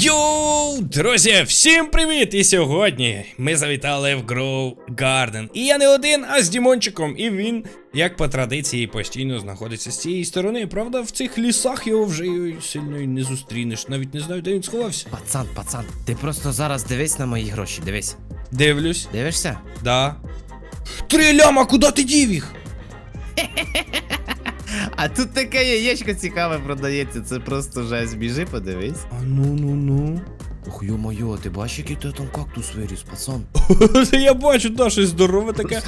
Йоу, друзі, всім привіт! І сьогодні ми завітали в Grow Garden. І я не один, а з Дімончиком. І він, як по традиції, постійно знаходиться з цієї сторони. Правда, в цих лісах його вже сильно не зустрінеш. Навіть не знаю, де він сховався. Пацан, пацан, ти просто зараз дивись на мої гроші, дивись. Дивлюсь, Дивишся? да. Три ляма, куди ти дів їх? А тут таке яєчко цікаве продається, це просто жесть. Біжи, подивись. А ну ну ну. Ох, йо-моє, ти бачиш, який ти там кактус виріс, пацан? Я бачу, да, щось здорове таке.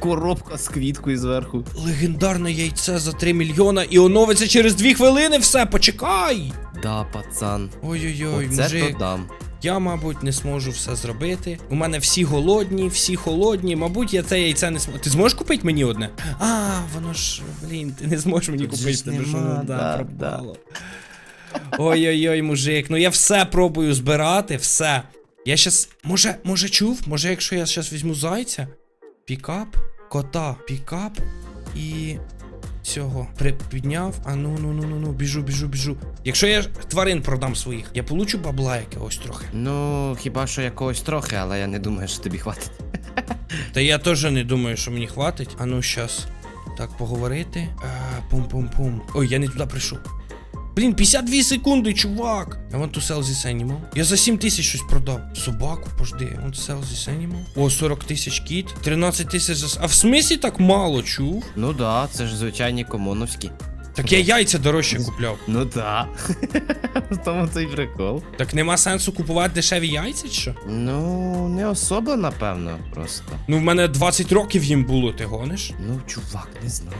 Коробка з квіткою зверху. Легендарне яйце за 3 мільйона і оновиться через 2 хвилини все, почекай! Да, пацан. Ой-ой-ой, Оце мужик. то дам. Я, мабуть, не зможу все зробити. У мене всі голодні, всі холодні. Мабуть, я це яйце не зможу. Ти зможеш купити мені одне? А, воно ж, блін, ти не зможеш мені Тут купити, ж тому що воно да, да, пропало. Ой-ой-ой, мужик, ну я все пробую збирати, все. Я щас. Може, може чув? Може, якщо я щас візьму зайця, пікап, кота, пікап і. Цього припідняв. а ну ну ну ну ну біжу, біжу, біжу. Якщо я тварин продам своїх, я получу бабла якогось трохи. Ну, хіба що якогось трохи, але я не думаю, що тобі хватить. Та я теж не думаю, що мені хватить. А ну щас. Так, поговорити. Пум-пум-пум. Ой, я не туди прийшов. Блін, 52 секунди, чувак. I want to sell this animal. Я за 7 тисяч щось продав. Собаку, пожди. I want to sell this animal. О, 40 тисяч кіт. 13 тисяч за... А в смислі так мало, чув? Ну да, це ж звичайні комоновські. Так я яйця дорожче купляв. Ну да. В тому цей прикол. Так нема сенсу купувати дешеві яйця, чи що? Ну, не особо, напевно, просто. Ну, в мене 20 років їм було, ти гониш? Ну, чувак, не знаю.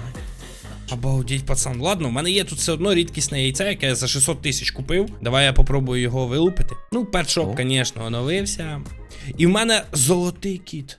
Обалдеть, пацан. Ладно, в мене є тут все одно рідкісне яйце, яке я за 600 тисяч купив. Давай я попробую його вилупити. Ну, першок, звісно, оновився. І в мене золотий кіт.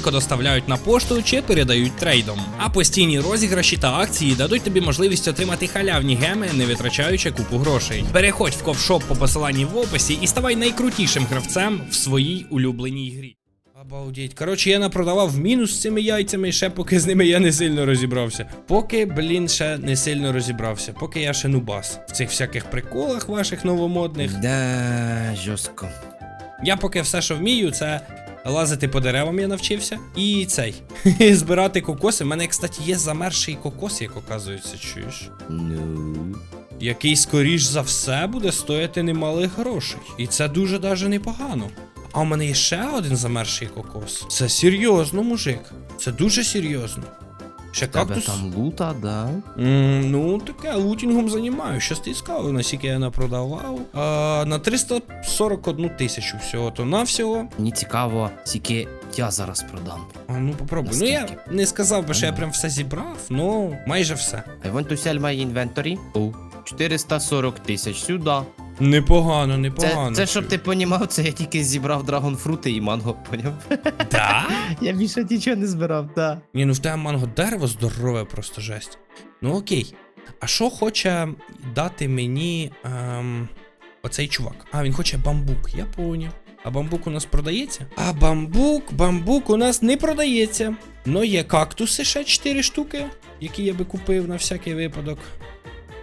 доставляють на пошту чи передають трейдом. А постійні розіграші та акції дадуть тобі можливість отримати халявні геми, не витрачаючи купу грошей. Переходь в ковшоп по посиланні в описі і ставай найкрутішим гравцем в своїй улюбленій грі. Обалдеть. Коротше, я напродавав мінус з цими яйцями, ще поки з ними я не сильно розібрався. Поки, блін, ще не сильно розібрався. Поки я ще нубас. В цих всяких приколах ваших новомодних. Да, жорстко. Я поки все, що вмію, це лазити по деревам я навчився. І цей. збирати кокоси. У мене, кстати, є замерший кокос, як оказується, чуєш? No. Який, скоріш за все, буде стояти немалих грошей. І це дуже даже непогано. А у мене є ще один замерший кокос. Це серйозно, мужик. Це дуже серйозно. Ще Тебе кактус. там лута, да? М, ну, таке лутінгом займаю. Щас ти скав, наскільки я напродавав. А, на 341 тисячу всього, то на всього. Мені цікаво, скільки я зараз продам. А ну попробуй. Ну я Наскільки? не сказав би, що я прям все зібрав, ну майже все. I want to sell my inventory. О, 440 тисяч сюди. Непогано, непогано. це щоб ти понімав, це я тільки зібрав драгонфрути і манго, поняв? Да? Я більше нічого не збирав, так. Ні, ну в тебе манго дерево здорове, просто жесть. Ну окей. А що хоче дати мені ем, оцей чувак? А, він хоче бамбук, я поняв. А бамбук у нас продається? А бамбук, бамбук у нас не продається. Ну є кактуси ще 4 штуки, які я би купив на всякий випадок.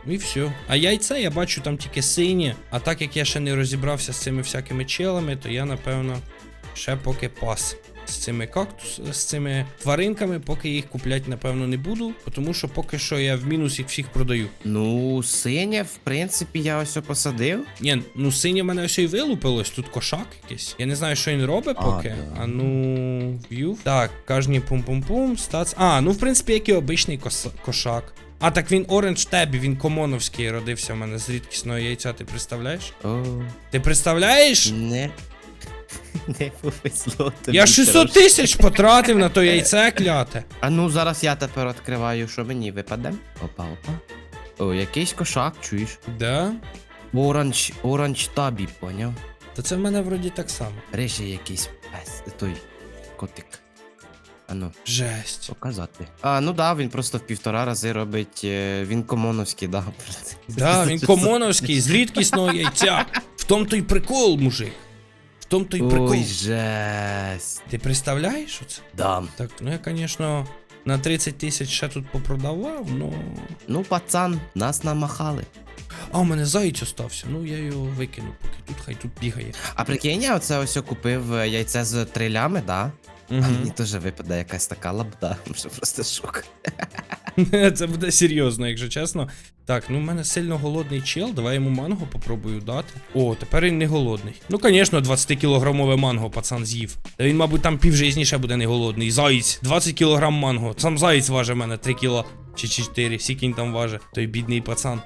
І все. А яйця я бачу там тільки сині. А так як я ще не розібрався з цими всякими челами, то я напевно ще поки пас. З цими кактус, з цими тваринками, поки їх купляти, напевно, не буду, тому що поки що я в мінус їх всіх продаю. Ну, синя, в принципі, я ось посадив. Ні, ну синє в мене ось і вилупилось, тут кошак якийсь. Я не знаю, що він робить А, поки. да. А ну. В'ю. Так, кожні пум-пум-пум, стац. А, ну в принципі, як і обичний кос- кошак. А, так він оранж тебі, він комоновський родився в мене з рідкісного яйця, ти представляєш? О, Ти представляєш? не. Не повезло тобі. Я 600 трошки. тисяч потратив на то яйце кляте. А ну зараз я тепер відкриваю, що мені випаде. Опа, опа. О, якийсь кошак, чуєш? Да? Оранж, оранж табі, поняв? Та це в мене вроді так само. Рижий якийсь пес, той котик. Ану, Жесть. показати. А, ну да, він просто в півтора рази робить. е, Він комоновський, да. Да, він комоновський з рідкісного яйця. В том то й прикол, мужик. В том то й прикол. Ой, жесть. Ти представляєш оце? Да. Так, ну я, звісно, на 30 тисяч ще тут попродавав, ну. Ну, пацан, нас намахали. А, у мене заєць остався. Ну я його викину, поки тут хай тут бігає. А прикинь, я оце ось купив е, яйце з трилями, да? А мені Угу. теж випаде якась така лабда, що просто шок. Це буде серйозно, якщо чесно. Так, ну в мене сильно голодний чел, давай йому манго попробую дати. О, тепер він не голодний. Ну, звісно, 20-кілограмове манго пацан з'їв. Та він, мабуть, там півжизні ще буде не голодний. Заєць, 20 кілограм манго. Сам заєць важить мене 3 кіло чи 4, скільки він там важить. Той бідний пацан.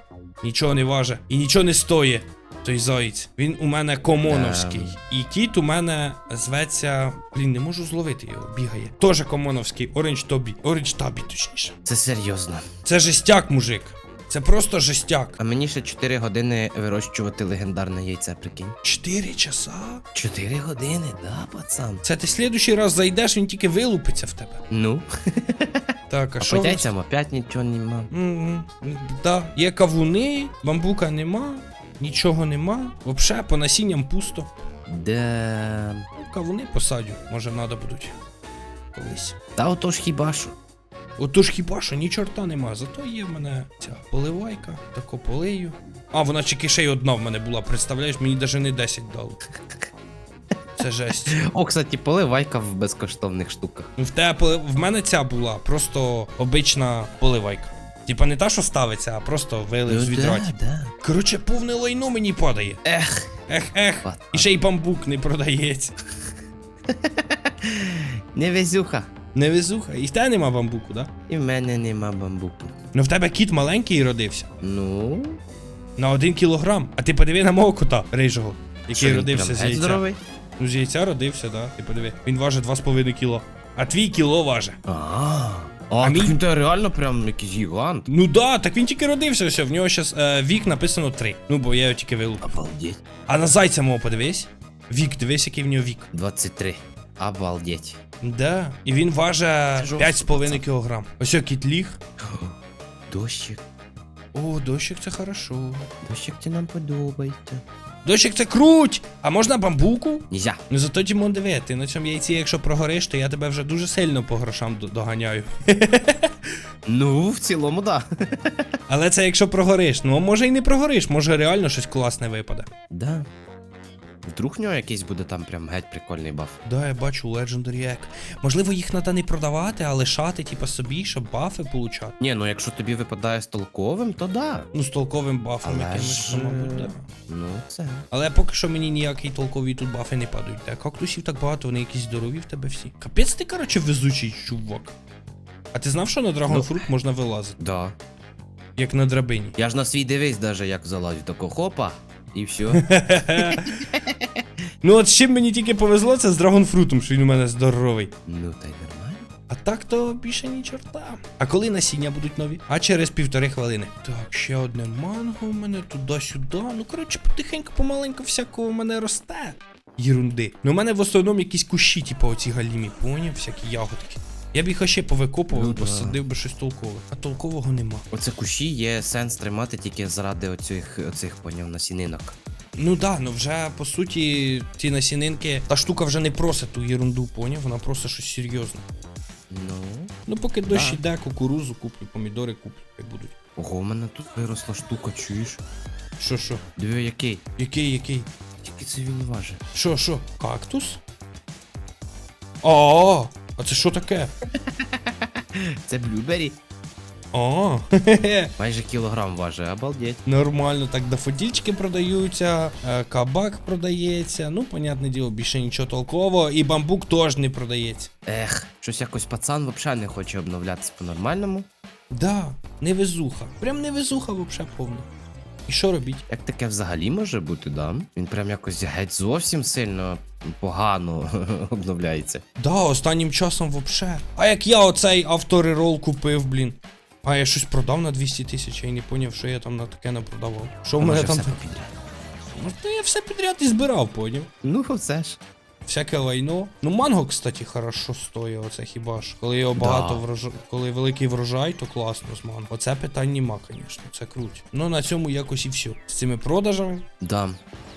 Нічого не важить і нічого не стоїть. Той заєць. Він у мене комоновський. І кіт у мене зветься. Блін, не можу зловити його, бігає. Тоже комоновський, Оранж Тобі. Оранж Табі, точніше. Це серйозно. Це жестяк, мужик. Це просто жестяк. А мені ще 4 години вирощувати легендарне яйце, прикинь. 4 часа. 4 години, да, пацан? Це ти слідуючий раз зайдеш, він тільки вилупиться в тебе. Ну, Так, а що? по яйцям опять нічого нема. Мгм. Да, є кавуни, бамбука нема, нічого нема. Вообще по насінням пусто. Де. Ну, Кавуни посадю, може надо будуть. Колись. Та отож хіба що. Отож хіба що ні чорта нема, зато є в мене ця поливайка, тако полию. А, вона тільки ще й одна в мене була, представляєш, мені навіть не 10 дало. Це жесть. О, кстати, поливайка в безкоштовних штуках. В поли- в мене ця була просто обична поливайка. Типа не та, що ставиться, а просто вилив з відра. Ну да, да. Коротше, повне лайно мені падає. Ех, Ех, ех. І ще й бамбук не продається. невезюха. Невезуха. І в тебе нема бамбуку, да? І в мене нема бамбуку. Ну в тебе кіт маленький родився. Ну, На один кілограм. А ти подиви на мого кота рижого, який що він родився прям з геть яйця. здоровий? Ну, з яйця родився, да. Ти подиви. Він важить 2,5 кіло. А твій кіло важить. А, А а мій- він то реально прям якийсь гігант. Ну да, так він тільки родився, все. В нього зараз е, вік написано 3. Ну, бо я його тільки вилупив. Обалдеть. А на зайця мого подивись. Вік, дивись, який в нього вік. 23. Обалдеть. Да. І він важить 5,5 кілограм. Ось кіт ліг. Дощик. О, дощик це хорошо. Дощик ти нам подобається. Дощик це круть! А можна бамбуку? Нельзя. Ну зато Дімон диви, ти на цьому яйці, якщо прогориш, то я тебе вже дуже сильно по грошам доганяю. Ну, в цілому, да. Але це якщо прогориш. Ну може і не прогориш, може реально щось класне випаде. Да. Вдруг в нього якийсь буде там прям геть прикольний баф. Да, я бачу Legendary Egg. Можливо, їх треба не продавати, а лишати, типа, собі, щоб бафи получати. Ні, ну якщо тобі випадає з толковим, то да. Ну, з толковим бафом Але якимось, ж, мабуть, да. Ну, це. Але поки що мені ніякі толкові тут бафи не падають. Так, кактусів так багато, вони якісь здорові в тебе всі. Капець ти, коротше, везучий чувак. А ти знав, що на драгонфрут можна вилазити, Да. як на драбині? Я ж на свій дивись, даже як залазю, тако хопа, і все. Ну от з чим мені тільки повезло, це з драгонфрутом, що він у мене здоровий. ну та й нормально. А так то більше ні чорта. А коли насіння будуть нові? А через півтори хвилини. Так, ще одне манго у мене туди-сюди. Ну, коротше, потихеньку, помаленьку всякого в мене росте. Єрунди. Ну, у мене в основному якісь кущі, типу, оці галімі, поняв, всякі ягодки. Я б їх ще повикопував, Ну посадив би щось толкове. А толкового нема. Оце кущі є сенс тримати тільки заради оцих, оцих поняв насінинок. Ну да, ну вже по суті, ті насінинки, та штука вже не просить ту єрунду, поняв, вона просить щось серйозне. Ну. Ну, поки дощ іде, кукурузу куплю, помідори куплю, як будуть. Ого, у мене тут виросла штука, чуєш? Що, що? Диви, який. Який, який? Тільки це він важить. Що, що? Кактус? А, а це що таке? Це блюбері. А, хе-хе. Майже кілограм важить, обалдеть. Нормально, так дафодільчики продаються, е, кабак продається. Ну, понятне діло, більше нічого толкового. І бамбук теж не продається. Ех, щось якось пацан взагалі не хоче обновлятися по-нормальному. Да, невезуха. Прям невезуха вообще повна. І що робіть? Як таке взагалі може бути, да? Він прям якось геть зовсім сильно погано обновляється. Да, останнім часом вообще. А як я оцей авторерол купив, блін. А я щось продав на 200 тисяч, я не поняв, що я там на таке не продавав. Що в мене там. все попідряд? Ну, то я все підряд і збирав, поняв. Ну, оце ж. Всяке лайно. Ну, манго, кстати, хорошо стоїть, оце хіба ж. Коли його багато Да. врожай, коли великий врожай, то класно з манго. Оце питань нема, звісно, це круть. Ну на цьому якось і все. З цими продажами. Да.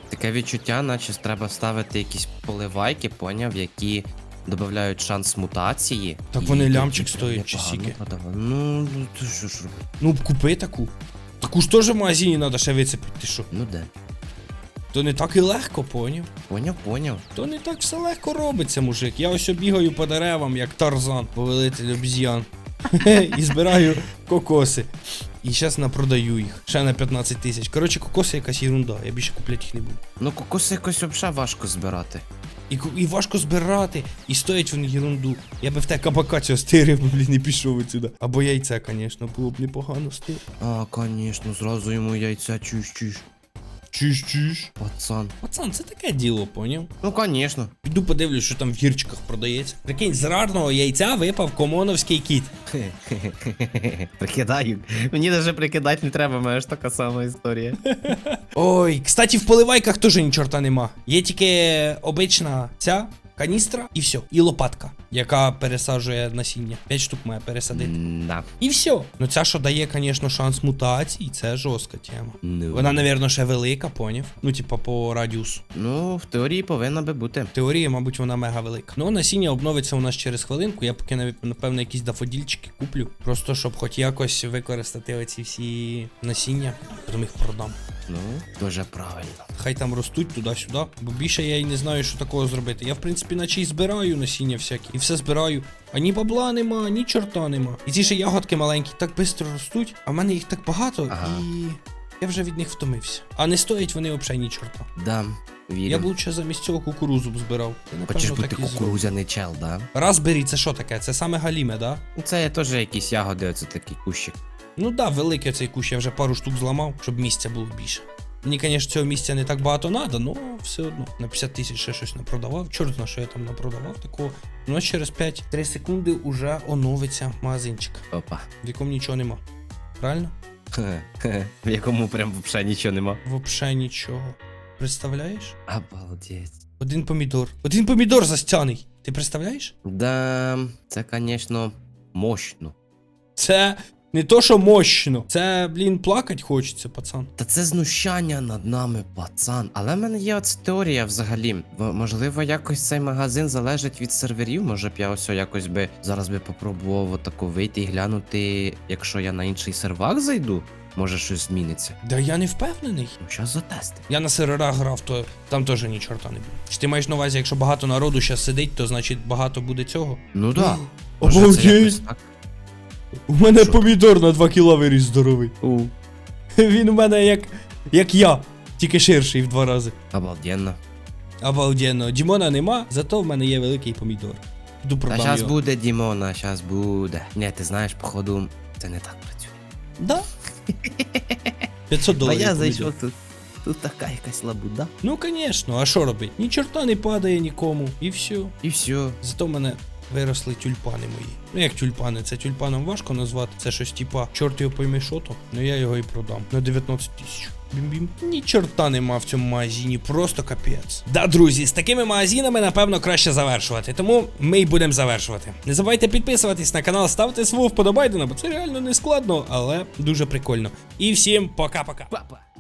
Таке відчуття, наче треба ставити якісь поливайки, поняв, які додають шанс мутації. Так і вони лямчик стоять чи продавати. Ну, ну, ти що ж робити? Ну, купи таку. Таку ж теж в магазині треба ще вицепити, ти що? Ну де? То не так і легко, поняв. Поняв, поняв. То не так все легко робиться, мужик. Я ось бігаю по деревам, як тарзан, повелитель обіз'ян. І збираю кокоси. І зараз напродаю їх. Ще на 15 тисяч. Коротше, кокоси якась ерунда, я більше купляти їх не буду. Ну, кокоси якось взагалі важко збирати. І, і важко збирати, і стоять вони ерунду. Я би в те кабака цього стирив, блін, і пішов отсюда. Або яйця, звісно, було б непогано стир. А, конечно, зразу йому яйця чуш чуш. Чиш, чиш. Пацан. Пацан, це таке діло, поняв? Ну, конечно. Піду подивлюсь, що там в гірчиках продається. Прикинь, з рарного яйця випав комоновський кіт. Прикидаю. Мені навіть прикидати не треба, моя ж така сама історія. Ой, кстати, в поливайках теж ні чорта нема. Є тільки обична ця каністра і все. І лопатка, яка пересаджує насіння. 5 штук має пересадити. Да. І все. Ну ця, що дає, звісно, шанс мутації, це жорстка тема. Ну. Вона, напевно, ще велика, поняв? Ну, типа, по радіусу. Ну, в теорії повинна би бути. В теорії, мабуть, вона мега велика. Ну, насіння обновиться у нас через хвилинку. Я поки напевно, якісь дафодільчики куплю. Просто щоб хоч якось використати оці всі насіння, потім їх продам. Ну, дуже правильно. Хай там ростуть туди-сюди, бо більше я і не знаю, що такого зробити. Я, в принципі, наче і збираю насіння всякі, і все збираю. А ні бабла нема, ні чорта нема. І ці ж ягодки маленькі так швидко ростуть, а в мене їх так багато, Ага. і я вже від них втомився. А не стоять вони взагалі ні чорта. Да, вірю. Я б лучше замість цього кукурузу б збирав. Я, напевно, Хочеш бути кукурузяний чел, да? Разбері, це що таке? Це саме галіме, да? Ну, Це теж якісь ягоди, оце такий кущик. Ну да, великий цей кущ, я вже пару штук зламав, щоб місця було більше. Мені, звісно, цього місця не так багато треба, але все одно. На 50 тисяч ще щось напродавав. Чорт на що я там напродавав такого. Ну а через 5-3 секунди уже оновиться магазинчик, Опа. в якому нічого нема. Правильно? В якому прям взагалі нічого нема. Вообще нічого. Представляєш? Обалдеть. Один помідор. Один помідор застяний. Ти представляєш? Да, це, звісно, мощно. Це не то, що мощно. Це, блін, плакать хочеться, пацан. Та це знущання над нами, пацан. Але в мене є оця теорія взагалі. Можливо, якось цей магазин залежить від серверів. Може б я ось якось би зараз би попробував отако вийти і глянути, якщо я на інший сервак зайду, може щось зміниться. Да я не впевнений. Ну, зараз затести. Я на серверах грав, то там теж ні чорта не буде. Чи ти маєш на увазі, якщо багато народу зараз сидить, то значить багато буде цього? Ну да. Обалдеть! У мене Що? помідор на 2 кіла виріс здоровий. У. Він у мене як, як я, тільки ширший в два рази. Обалденно. Обалденно. Дімона нема, зато в мене є великий помідор. Та продам зараз його. буде, Дімона, зараз буде. Ні, ти знаєш, походу, це не так працює. Да. 500 доларів. помідор. тут. Тут така якась лабуда. Ну, звісно, а що робить? Ні чорта не падає нікому. І все. І все. Зато в мене виросли тюльпани мої. Ну як тюльпани, це тюльпаном важко назвати. Це щось типа, чорт його пойми що то, ну я його і продам. На 19 тисяч. Бім-бім. Ні чорта нема в цьому магазині, просто капець. Да, друзі, з такими магазинами, напевно, краще завершувати. Тому ми й будемо завершувати. Не забувайте підписуватись на канал, ставте свого вподобайдена, бо це реально не складно, але дуже прикольно. І всім пока-пока. Папа.